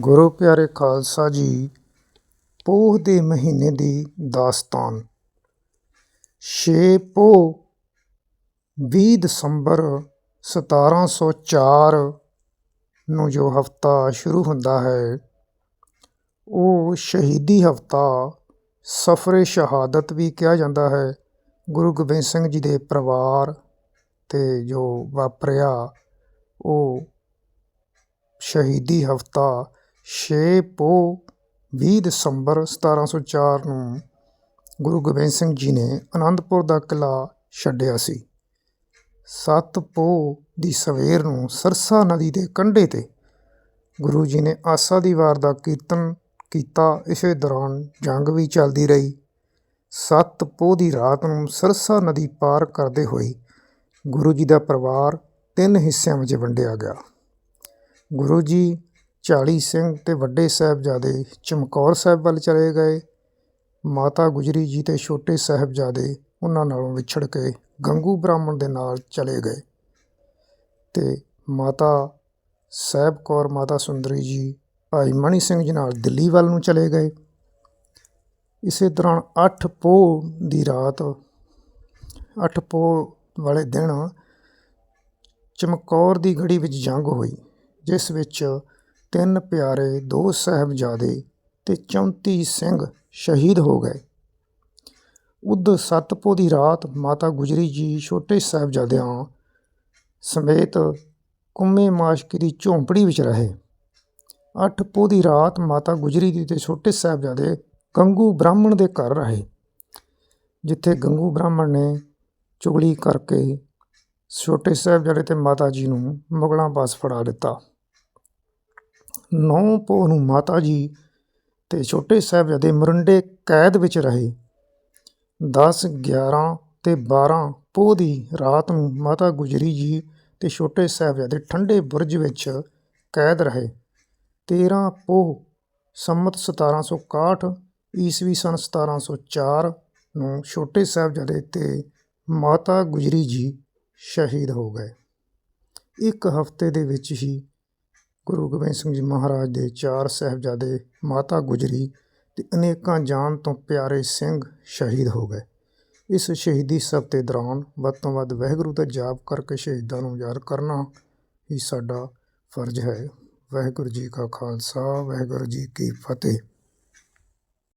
ਗੁਰੂ ਪਿਆਰੇ ਖਾਲਸਾ ਜੀ, ਪੋਹ ਦੇ ਮਹੀਨੇ ਦੀ ਦਾਸਤਾਨ। 6 ਪੋਹ 20 ਦਸੰਬਰ 1704 ਨੂੰ ਜੋ ਹਫਤਾ ਸ਼ੁਰੂ ਹੁੰਦਾ ਹੈ, ਉਹ ਸ਼ਹੀਦੀ ਹਫਤਾ ਸਫਰੇ ਸ਼ਹਾਦਤ ਵੀ ਕਿਹਾ ਜਾਂਦਾ ਹੈ। ਗੁਰੂ ਗੋਬਿੰਦ ਸਿੰਘ ਜੀ ਦੇ ਪਰਿਵਾਰ 'ਤੇ ਜੋ ਵਾਪਰਿਆ, ਉਹ ਸ਼ਹੀਦੀ ਹਫਤਾ ਛੇ ਪੋਹ ਵੀਹ ਦਸੰਬਰ 1704 ਨੂੰ ਗੁਰੂ ਗੋਬਿੰਦ ਸਿੰਘ ਜੀ ਨੇ ਅਨੰਦਪੁਰ ਦਾ ਕਿਲ੍ਹਾ ਛੱਡਿਆ ਸੀ। ਸੱਤ ਪੋਹ ਦੀ ਸਵੇਰ ਨੂੰ ਸਰਸਾ ਨਦੀ ਦੇ ਕੰਢੇ 'ਤੇ ਗੁਰੂ ਜੀ ਨੇ ਆਸਾ ਦੀ ਵਾਰ ਦਾ ਕੀਰਤਨ ਕੀਤਾ। ਇਸੇ ਦੌਰਾਨ ਜੰਗ ਵੀ ਚੱਲਦੀ ਰਹੀ। ਸੱਤ ਪੋਹ ਦੀ ਰਾਤ ਨੂੰ ਸਰਸਾ ਨਦੀ ਪਾਰ ਕਰਦੇ ਹੋਏ ਗੁਰੂ ਜੀ ਦਾ ਪਰਿਵਾਰ ਤਿੰਨ ਹਿੱਸਿਆਂ ਵਿੱਚ ਵੰਡਿਆ ਗਿਆ। ਗੁਰੂ ਜੀ ਚਾਲੀ ਸਿੰਘ ਤੇ ਵੱਡੇ ਸਾਹਿਬਜ਼ਾਦੇ ਚਮਕੌਰ ਸਾਹਿਬ ਵੱਲ ਚਲੇ ਗਏ। ਮਾਤਾ ਗੁਜਰੀ ਜੀ ਤੇ ਛੋਟੇ ਸਾਹਿਬਜ਼ਾਦੇ ਉਹਨਾਂ ਨਾਲੋਂ ਵਿਛੜ ਕੇ ਗੰਗੂ ਬ੍ਰਾਹਮਣ ਦੇ ਨਾਲ ਚਲੇ ਗਏ ਤੇ ਮਾਤਾ ਸਾਹਿਬ ਕੌਰ, ਮਾਤਾ ਸੁੰਦਰੀ ਜੀ, ਭਾਈ ਮਣੀ ਸਿੰਘ ਜੀ ਨਾਲ ਦਿੱਲੀ ਵੱਲ ਨੂੰ ਚਲੇ ਗਏ। ਇਸੇ ਦੌਰਾਨ 8 ਪੋਹ ਦੀ ਰਾਤ 8 ਪੋਹ ਵਾਲੇ ਦਿਨ ਚਮਕੌਰ ਦੀ ਗੜੀ ਵਿੱਚ ਜੰਗ ਹੋਈ, ਜਿਸ ਵਿੱਚ ਤਿੰਨ ਪਿਆਰੇ ਦੋ ਸਾਹਿਬਜ਼ਾਦੇ ਤੇ 34 ਸਿੰਘ ਸ਼ਹੀਦ ਹੋ ਗਏ। ਉਦ ਸਤਪੋ ਦੀ ਰਾਤ ਮਾਤਾ ਗੁਜਰੀ ਜੀ ਛੋਟੇ ਸਾਹਿਬਜ਼ਾਦਿਆਂ ਸਮੇਤ ਕੁੰਮੇ ਮਾਸ਼ਕੀ ਦੀ ਝੌਂਪੜੀ ਵਿੱਚ ਰਹੇ। ਅੱਠ ਪੋਹ ਦੀ ਰਾਤ ਮਾਤਾ ਗੁਜਰੀ ਜੀ ਤੇ ਛੋਟੇ ਸਾਹਿਬਜ਼ਾਦੇ ਗੰਗੂ ਬ੍ਰਾਹਮਣ ਦੇ ਘਰ ਰਹੇ, ਜਿੱਥੇ ਗੰਗੂ ਬ੍ਰਾਹਮਣ ਨੇ ਚੁਗਲੀ ਕਰਕੇ ਛੋਟੇ ਸਾਹਿਬਜ਼ਾਦੇ ਤੇ ਮਾਤਾ ਜੀ ਨੂੰ ਮੁਗਲਾਂ ਪਾਸ ਫੜਾ ਦਿੱਤਾ। ਨੌ ਪੋਹ ਨੂੰ ਮਾਤਾ ਜੀ ਤੇ ਛੋਟੇ ਸਾਹਿਬਜ਼ਾਦੇ ਮਰੰਡੇ ਕੈਦ ਵਿੱਚ ਰਹੇ। 10 11 ਤੇ 12 ਪੋਹ ਦੀ ਰਾਤ ਨੂੰ ਮਾਤਾ ਗੁਜਰੀ ਜੀ ਤੇ ਛੋਟੇ ਸਾਹਿਬਜ਼ਾਦੇ ਠੰਡੇ ਬੁਰਜ ਵਿੱਚ ਕੈਦ ਰਹੇ। 13 ਪੋਹ ਸੰਮਤ 1761 ਈਸਵੀ ਸਨ 1704 ਨੂੰ ਛੋਟੇ ਸਾਹਿਬਜ਼ਾਦੇ ਤੇ ਮਾਤਾ ਗੁਜਰੀ ਜੀ ਸ਼ਹੀਦ ਹੋ ਗਏ। ਇੱਕ ਹਫ਼ਤੇ ਦੇ ਵਿੱਚ ਹੀ ਗੁਰੂ ਗੋਬਿੰਦ ਸਿੰਘ ਜੀ ਮਹਾਰਾਜ ਦੇ ਚਾਰ ਸਾਹਿਬਜ਼ਾਦੇ ਮਾਤਾ ਗੁਜਰੀ ਤੇ ਅਨੇਕਾਂ ਜਾਨ ਤੋਂ ਪਿਆਰੇ ਸਿੰਘ ਸ਼ਹੀਦ ਹੋ ਗਏ। ਇਸ ਸ਼ਹੀਦੀ ਸਭ ਦੇ ਦੌਰਾਨ ਵੱਧ ਤੋਂ ਵੱਧ ਵਾਹਿਗੁਰੂ ਦਾ ਜਾਪ ਕਰਕੇ ਸ਼ਹੀਦਾਂ ਨੂੰ ਯਾਦ ਕਰਨਾ ਹੀ ਸਾਡਾ ਫਰਜ਼ ਹੈ। ਵਾਹਿਗੁਰੂ ਜੀ ਕਾ ਖਾਲਸਾ, ਵਾਹਿਗੁਰੂ ਜੀ ਕੀ ਫਤਿਹ।